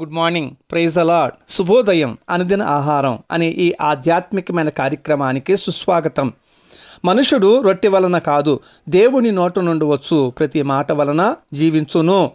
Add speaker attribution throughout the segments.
Speaker 1: Good morning praise అలాడ్ శుభోదయం అనుదిన ఆహారం అనే ఈ ఆధ్యాత్మికమైన కార్యక్రమానికి సుస్వాగతం. మనుషుడు రొట్టె వలన కాదు దేవుని నోట నుండి వచ్చు. ప్రతి మాట వలన జీవించును.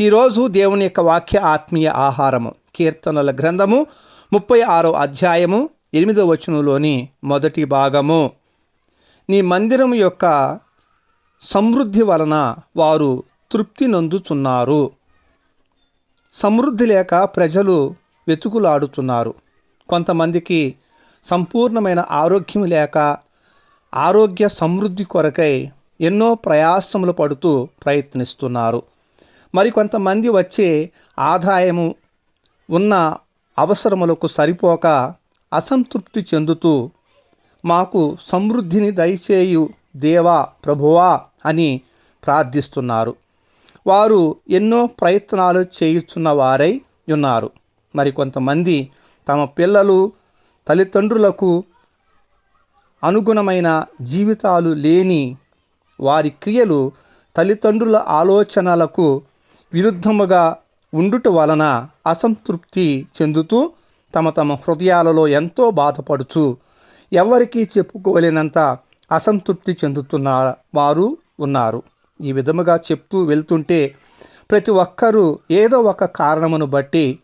Speaker 1: ఈరోజు దేవుని యొక్క వాక్య ఆత్మీయ ఆహారము కీర్తనల గ్రంథము ముప్పై ఆరో అధ్యాయము ఎనిమిదో వచనంలోని మొదటి భాగము. నీ మందిరం యొక్క సమృద్ధి వలన వారు తృప్తి నొందుచున్నారు. సమృద్ధి లేక ప్రజలు వెతుకులాడుతున్నారు. కొంతమందికి సంపూర్ణమైన ఆరోగ్యం లేక ఆరోగ్య సమృద్ధి కొరకై ఎన్నో ప్రయాసములు పడుతూ ప్రయత్నిస్తున్నారు. మరికొంతమంది వచ్చే ఆదాయము ఉన్న అవసరములకు సరిపోక అసంతృప్తి చెందుతూ మాకు సమృద్ధిని దయచేయు దేవా ప్రభువా అని ప్రార్థిస్తున్నారు. వారు ఎన్నో ప్రయత్నాలు చేయుచున్న వారై ఉన్నారు. మరికొంతమంది తమ పిల్లలు తల్లిదండ్రులకు అనుగుణమైన జీవితాలు లేని వారి క్రియలు తల్లిదండ్రుల ఆలోచనలకు విరుద్ధముగా ఉండుట వలన అసంతృప్తి చెందుతూ తమ తమ హృదయాలలో ఎంతో బాధపడుచు ఎవరికీ చెప్పుకోలేనంత అసంతృప్తి చెందుతున్న వారు ఉన్నారు. ఈ విధముగా చెప్తూ వెళ్తుంటే ప్రతి ఒక్కరూ ఏదో ఒక కారణమును బట్టి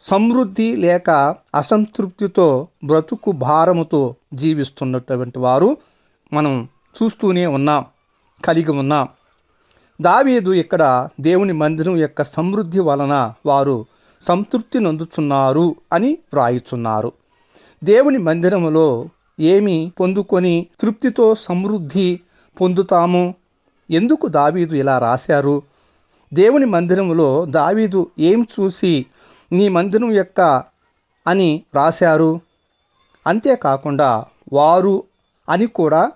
Speaker 1: సమృద్ధి లేక అసంతృప్తితో బ్రతుకు భారముతో జీవిస్తున్నటువంటి వారు మనం చూస్తూనే ఉన్నాం కలిగి ఉన్నాం. దావీదు ఇక్కడ దేవుని మందిరం యొక్క సమృద్ధి వలన వారు సంతృప్తి నొందుతున్నారు అని వ్రాయుచున్నారు. దేవుని మందిరములో ఏమి పొందుకొని తృప్తితో సమృద్ధి పొందుతాము ఎందుకు దావీదు ఇలా రాశారు? దేవుని మందిరంలో దావీదు ఏం చూసి నీ మందిరం యొక్క అని రాశారు? అంతేకాకుండా వారు అని కూడా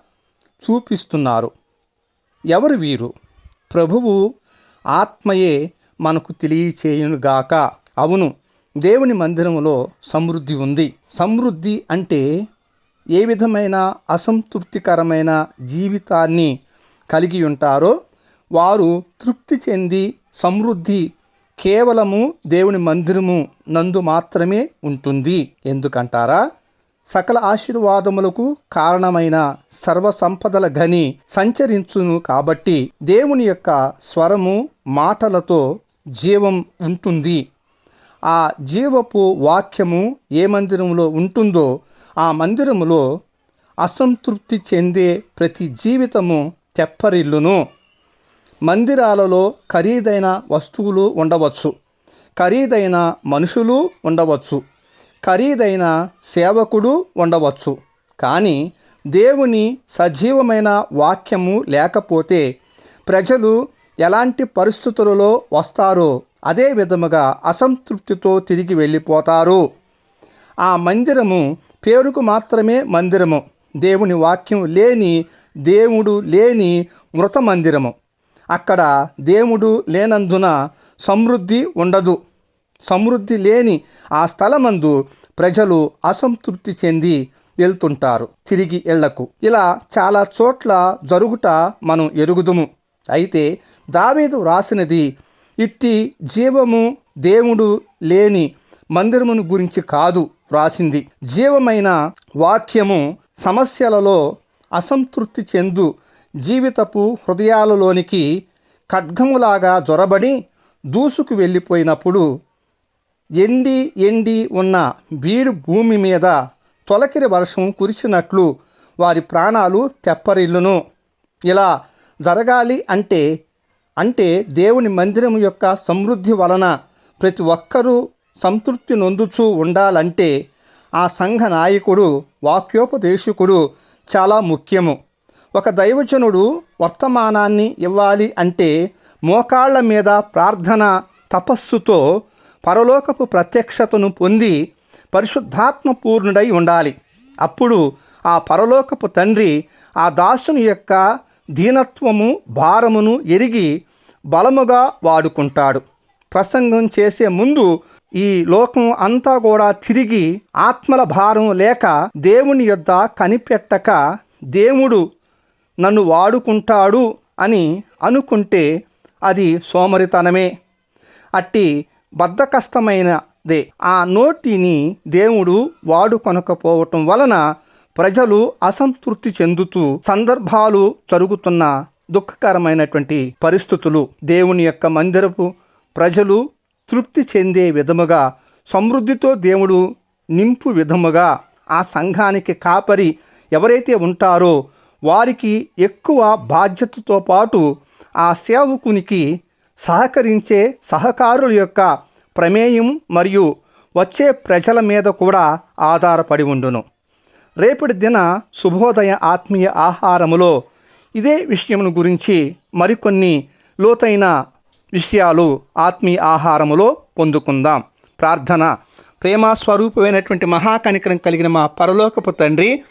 Speaker 1: చూపిస్తున్నారు. ఎవరు వీరు? ప్రభువు ఆత్మయే మనకు తెలియచేయునుగాక అవును దేవుని మందిరంలో సమృద్ధి ఉంది. సమృద్ధి అంటే ఏ విధమైన అసంతృప్తికరమైన జీవితాన్ని కలిగి ఉంటారో వారు తృప్తి చెంది సమృద్ధి కేవలము దేవుని మందిరము నందు మాత్రమే ఉంటుంది. ఎందుకంటారా? సకల ఆశీర్వాదములకు కారణమైన సర్వ సంపదల గని సంచరించును కాబట్టి దేవుని యొక్క స్వరము మాటలతో జీవం ఉంటుంది. ఆ జీవపు వాక్యము ఏ మందిరంలో ఉంటుందో ఆ మందిరములో అసంతృప్తి చెందే ప్రతి జీవితము తెప్పరిల్లును. మందిరాలలో ఖరీదైన వస్తువులు ఉండవచ్చు. ఖరీదైన మనుషులు ఉండవచ్చు. ఖరీదైన సేవకుడు ఉండవచ్చు. కానీ దేవుని సజీవమైన వాక్యము లేకపోతే ప్రజలు ఎలాంటి పరిస్థితులలో వస్తారో అదే విధముగా అసంతృప్తితో తిరిగి వెళ్ళిపోతారు. ఆ మందిరము పేరుకు మాత్రమే మందిరము. దేవుని వాక్యం లేని దేవుడు లేని మృత మందిరము. అక్కడ దేవుడు లేనందున సమృద్ధి ఉండదు. సమృద్ధి లేని ఆ స్థలమందు ప్రజలు అసంతృప్తి చెంది వెళ్తుంటారు తిరిగి ఎళ్ళకు. ఇలా చాలా చోట్ల జరుగుట మనం ఎరుగుదుము. అయితే దావీదు రాసినది ఇట్టి జీవము దేవుడు లేని మందిరమును గురించి కాదు రాసింది. జీవమైన వాక్యము సమస్యలలో అసంతృప్తి చెందు జీవితపు హృదయాలలోనికి ఖడ్గములాగా జొరబడి దూసుకు వెళ్ళిపోయినప్పుడు ఎండి ఎండి ఉన్న బీడు భూమి మీద తొలకిరి వర్షం కురిసినట్లు వారి ప్రాణాలు తెప్పరిల్లును. ఇలా జరగాలి అంటే అంటే దేవుని మందిరం యొక్క సమృద్ధి వలన ప్రతి ఒక్కరూ సంతృప్తి నొందుచూ ఉండాలంటే ఆ సంఘ నాయకుడు వాక్యోపదేశకుడు చాలా ముఖ్యము. ఒక దైవజనుడు వర్తమానాన్ని ఇవ్వాలి అంటే మోకాళ్ళ మీద ప్రార్థన తపస్సుతో పరలోకపు ప్రత్యక్షతను పొంది పరిశుద్ధాత్మ పూర్ణుడై ఉండాలి. అప్పుడు ఆ పరలోకపు తండ్రి ఆ దాసుని యొక్క దీనత్వము భారమును ఎరిగి బలముగా వాడుకుంటాడు. ప్రసంగం చేసే ముందు ఈ లోకం అంతా కూడా తిరిగి ఆత్మల భారం లేక దేవుని యొద్ద కనిపెట్టక దేవుడు నన్ను వాడుకుంటాడు అని అనుకుంటే అది సోమరితనమే. అట్టి బద్ధకస్తమైనదే ఆ నోటిని దేవుడు వాడుకొనకపోవటం వలన ప్రజలు అసంతృప్తి చెందుతూ సందర్భాలు జరుగుతున్న దుఃఖకరమైనటువంటి పరిస్థితులు. దేవుని యొక్క మందిరపు ప్రజలు తృప్తి చెందే విధముగా సమృద్ధితో దేవుడు నింపు విధముగా ఆ సంఘానికి కాపరి ఎవరైతే ఉంటారో వారికి ఎక్కువ బాధ్యతతో పాటు ఆ సేవకునికి సహకరించే సహకారుల యొక్క ప్రమేయం మరియు వచ్చే ప్రజల మీద కూడా ఆధారపడి ఉండును. రేపటి దిన శుభోదయ ఆత్మీయ ఆహారములో ఇదే విషయమును గురించి మరికొన్ని లోతైన విషయాలు ఆత్మీయ ఆహారములో పొందుకుందాం. ప్రార్థన. ప్రేమ స్వరూపమైనటువంటి మహాకనికరం కలిగిన మా పరలోకపు తండ్రి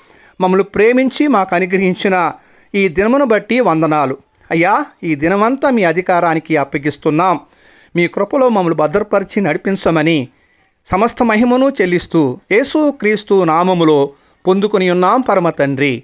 Speaker 1: మమ్మల్ని ప్రేమించి మాకు అనుగ్రహించిన ఈ దినమును బట్టి వందనాలు. అయ్యా ఈ దినమంతా మీ అధికారానికి అప్పగిస్తున్నాం. మీ కృపలో మమ్మల్ని భద్రపరిచి నడిపించమని సమస్త మహిమను చెల్లిస్తూ యేసు క్రీస్తు నామములో పొందుకుని ఉన్నాం పరమ తండ్రి.